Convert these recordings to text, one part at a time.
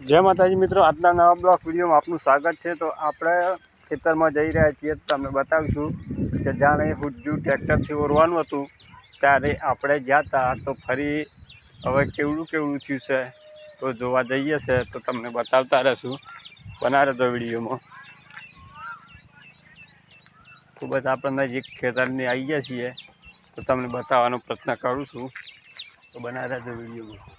જય માતાજી મિત્રો, આજના નવા બ્લોક વિડીયોમાં આપનું સ્વાગત છે. તો આપણે ખેતરમાં જઈ રહ્યા છીએ તો તમને બતાવીશું કે જાણે હુજ્જુ ટ્રેક્ટરથી ઓરવાનું હતું, ત્યારે આપણે ગયા હતા તો ફરી હવે કેવડું કેવડું થયું છે તો જોવા જઈએ છે તો તમને બતાવતા રહેશું બનાવે તો વિડીયોમાં. ખૂબ જ આપણે નજીક ખેતરની આવી ગયા છીએ તો તમને બતાવવાનો પ્રયત્ન કરું છું. તો બનાવે રહેજો વિડીયોમાં.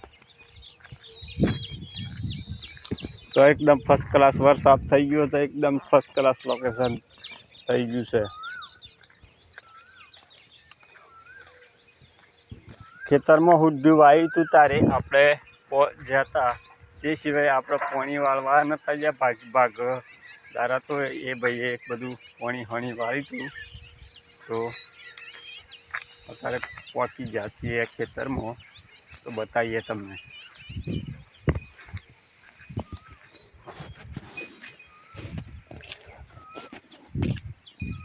તો એકદમ ફર્સ્ટ ક્લાસ વરસાદ થઈ ગયો તો એકદમ ફર્સ્ટ ક્લાસ લોકેશન થઈ ગયું છે. ખેતરમાં હુડ્ડું વાવ્યું હતું તારે આપણે જ્યાં હતા તે સિવાય આપણે પોણી વાળવા નતા ગયા, ભાગ ભાગ. દારા તો એ ભાઈએ બધું પોણી હણી વાળ્યું હતું તો અત્યારે પહોંચી ગયા ખેતરમાં. તો બતાવીએ તમને.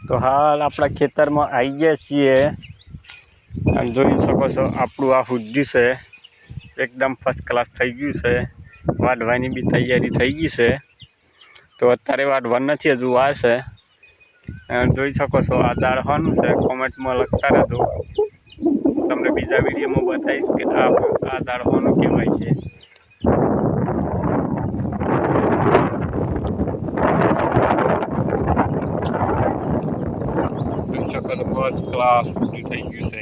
તો હાલ આપણા ખેતરમાં આવી ગયા છીએ. અને જોઈ શકો છો, આપણું આ હુજ્જુ છે. એકદમ ફર્સ્ટ ક્લાસ થઈ ગયું છે. વાઢવાની બી તૈયારી થઈ ગઈ છે. તો અત્યારે વાઢવાનું નથી, હજુ આ છે. જોઈ શકો છો, આ દાળવાનું છે, કોમેન્ટમાં લખતા રહેજો. તમને બીજા વિડીયોમાં બતાવીશ કે આ આ દાળવાનું કહેવાય છે જોઈ શકો છો ફર્સ્ટ ક્લાસ બધું થઈ ગયું છે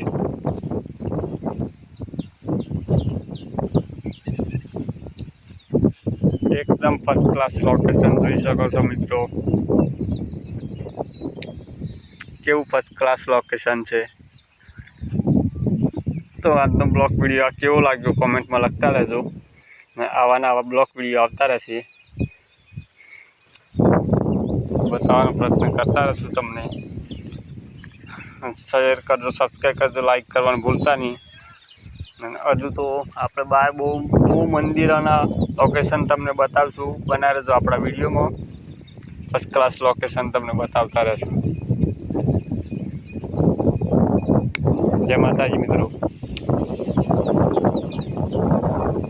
એકદમ ફર્સ્ટ ક્લાસ લોકેશન જોઈ શકો છો મિત્રો. કેવું ફર્સ્ટ ક્લાસ લોકેશન છે? તો આજનો બ્લોક વીડિયો કેવો લાગ્યો? કોમેન્ટમાં લખતા રહેજો. આવાના આવા આવા બ્લોક વીડિયો આવતા રહેશે. બતાવવાનો પ્રયત્ન કરતા રહીશું તમને. શેર કરજો સબસ્ક્રાઈબ કરજો લાઈક કરવાનું ભૂલતા નહીં. અને હજુ તો આપણે બહાર બહુ બહુ મંદિરોના લોકેશન તમને બતાવશું. બનાવી રહેજો આપણા વિડીયોમાં. ફર્સ્ટ ક્લાસ લોકેશન તમને બતાવતા રહેશું. જય માતાજી મિત્રો.